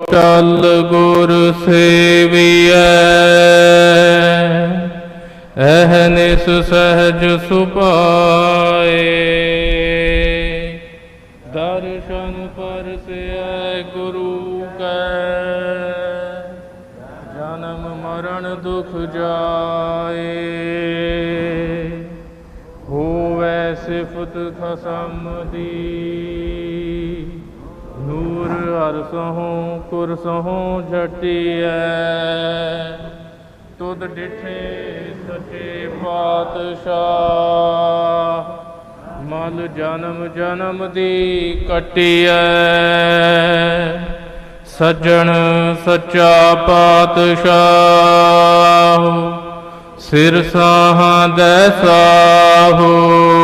ਚਲ ਗੁਰ ਸੇਵੀਐ ਅਹਨਿਸ ਸਹਜ ਸੁਪਾਏ ਦਰਸ਼ਨ ਪਰਸੈ ਗੁਰੂ ਕੈ, ਜਨਮ ਮਰਨ ਦੁਖ ਜਾਏ। ਹੋਵੈ ਸਿਫਤ ਖਸਮ ਦੀ ਨੂਰ ਅਰਸਹੋਂ ਕੁਰਸਹੋਂ ਝਟੀਐ ਤੁਧ ਡਿਠੇ ਸਚੇ ਪਾਤਸ਼ਾਹ ਮਨ ਜਨਮ ਜਨਮ ਦੀ ਕਟੀਐ। ਸੱਜਣ ਸੱਚਾ ਪਾਤਸ਼ਾਹ ਸਿਰ ਸਾਹਾਂ ਦੇ ਸਾਹੋ।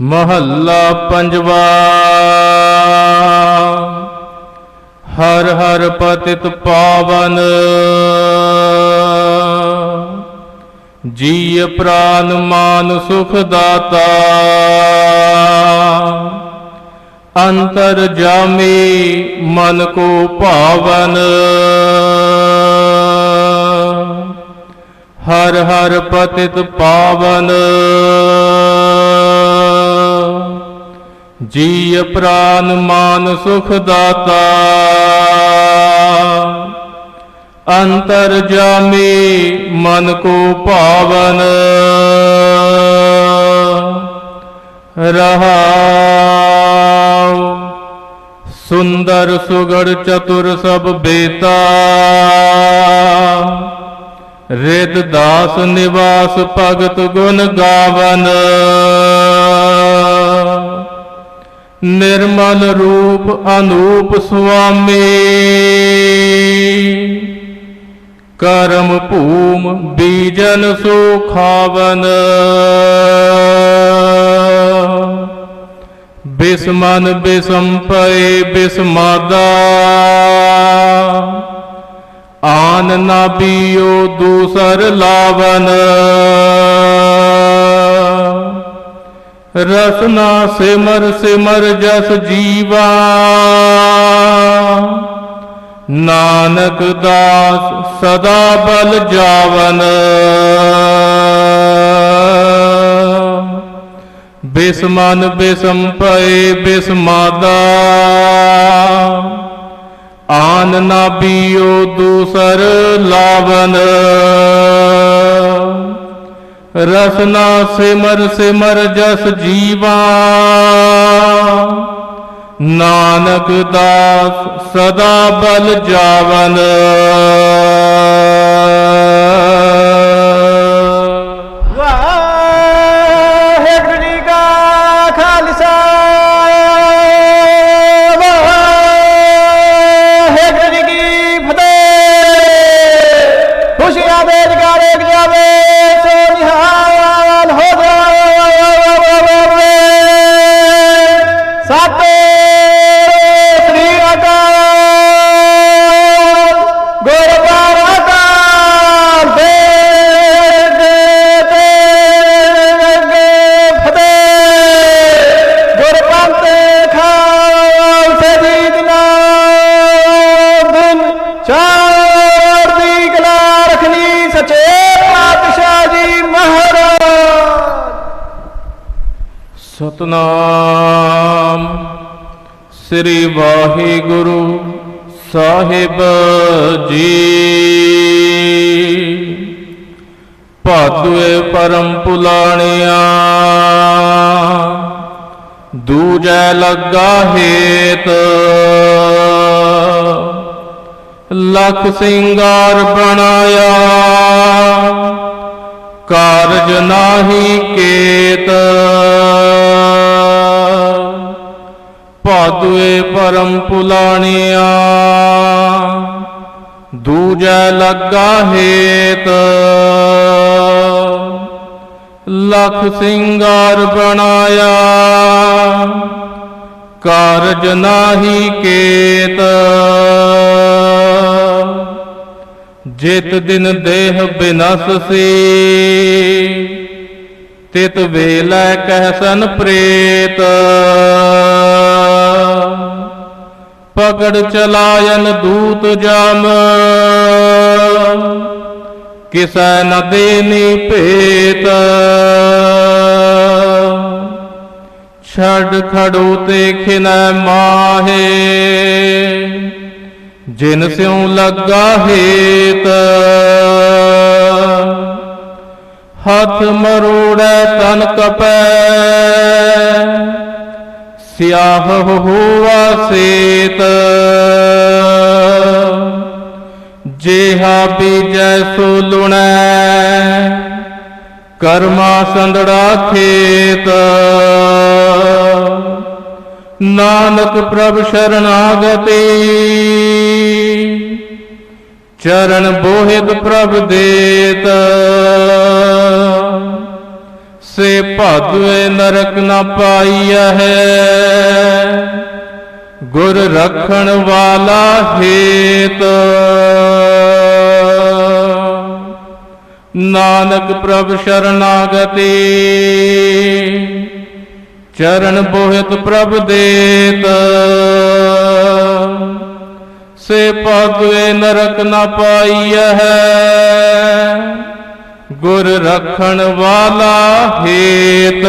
ਮਹੱਲਾ ਪੰਜਵਾ। ਹਰ ਹਰ ਪਤਿਤ ਪਾਵਨ। ਜੀ ਪ੍ਰਾਨ ਮਾਨ ਸੁਖ ਦਾਤਾ। ਅੰਤਰ ਜਾਮੀ ਮਨ ਕੋ ਭਾਵਨ। ਹਰ ਹਰ ਪਤਿਤ ਪਾਵਨ। ਜੀ ਪ੍ਰਾਨ ਮਾਨ ਸੁਖ ਦਾਤਾ। ਅੰਤਰ ਜਾਮੀ ਮਨ ਕੋ ਭਾਵਨ ਰਹਾਉ ਸੁੰਦਰ ਸੁਗੜ ਚਤੁਰ ਸਭ ਬੇਤਾ। ਰਿਦ ਦਾਸ ਨਿਵਾਸ ਭਗਤ ਗੁਣ ਗਾਵਨ। ਨਿਰਮਲ ਰੂਪ ਅਨੂਪ ਸੁਆਮੀ। ਕਰਮ ਭੂਮ ਬੀਜਨ ਸੁਖਾਵਨ ਬਿਸਮਨ ਬਿਸੰਪਏ ਬਿਸਮਾਦਾ। ਆਨ ਨਾ ਬੀਓ ਦੂਸਰ ਲਾਵਨ। ਰਸਨਾ ਸਿਮਰ ਸਿਮਰ ਜਸ ਜੀਵਾ। ਨਾਨਕ ਦਾਸ ਸਦਾ ਬਲ ਜਾਵਨ। ਬਿਸਮਨ ਬਿਸੰਪਏ ਬਿਸਮਾਦਾ। ਆਨ ਨਾ ਬੀਓ ਦੂਸਰ ਲਾਵਨ। ਰਸਨਾ ਸਿਮਰ ਸਿਮਰ ਜਸ ਜੀਵਾ। ਨਾਨਕ ਦਾਸ ਸਦਾ ਬਲ ਜਾਵਨ। ਸਤਨਾਮ। ਸ੍ਰੀ ਵਾਹਿਗੁਰੂ ਸਾਹਿਬ ਜੀ। ਭਾਦੁਏ ਪਰਮ ਪੁਲਾਣਿਆ ਦੂਜੈ ਲੱਗਾ ਹੇਤ। ਲਖ ਸਿੰਗਾਰ ਬਣਾਇਆ, ਕਾਰਜ ਨਾਹੀ ਕੇਤ। ਭਾਦੁਏ ਪਰਮ ਪੁਲਾਣਿਆ। ਦੂਜੈ ਲੱਗਾ ਹੇਤ। ਲਖ ਸਿੰਗਾਰ ਬਣਾਇਆ। ਕਾਰਜ ਨਾਹੀ ਕੇਤ। ਜਿਤ ਦਿਨ ਦੇਹ ਬਿਨਸਸੀ ਤਿਤ ਵੇਲੇ ਕਹਿਸਨ ਪ੍ਰੇਤ। ਪਕੜ ਚਲਾਇਨ ਦੂਤ ਜਮ। ਕਿਸੈ ਨ ਦੇਨੀ ਭੇਤ। ਛੜ ਖੜੂ ਤੇ ਖਿਨੈ ਮਾਹੇ। ਜਿਨ ਸਿਉ ਲੱਗਾ ਹੇਤ। ਹੱਥ ਮਰੋੜੈ ਤਨ ਕਪੈ। ਸਿਆਹ ਹੋਵਾ ਸੇਤ। ਜੇਹਾ ਬੀਜੈ ਸੋ ਲੁਣੈ। ਕਰਮਾ ਸੰਦੜਾ ਖੇਤ। ਨਾਨਕ ਪ੍ਰਭ ਸ਼ਰਨਾਗਤੀ। ਚਰਨ ਬੋਹਿਤ ਪ੍ਰਭ ਦੇਤ। ਸੇ ਭਾਦਵੇ ਨਰਕ ਨ ਪਾਈਐ। ਗੁਰ ਰਖਣ ਵਾਲਾ ਹੇਤ। ਨਾਨਕ ਪ੍ਰਭ ਸ਼ਰਨਾਗਤੀ। ਚਰਨ ਬੋਹਿਤ ਪ੍ਰਭ ਦੇਤ। ਸੇ ਭਾਗਵੇ ਨਰਕ ਨ ਪਾਈਐ ਗੁਰ ਰਖਣ ਵਾਲਾ ਹੇਤ।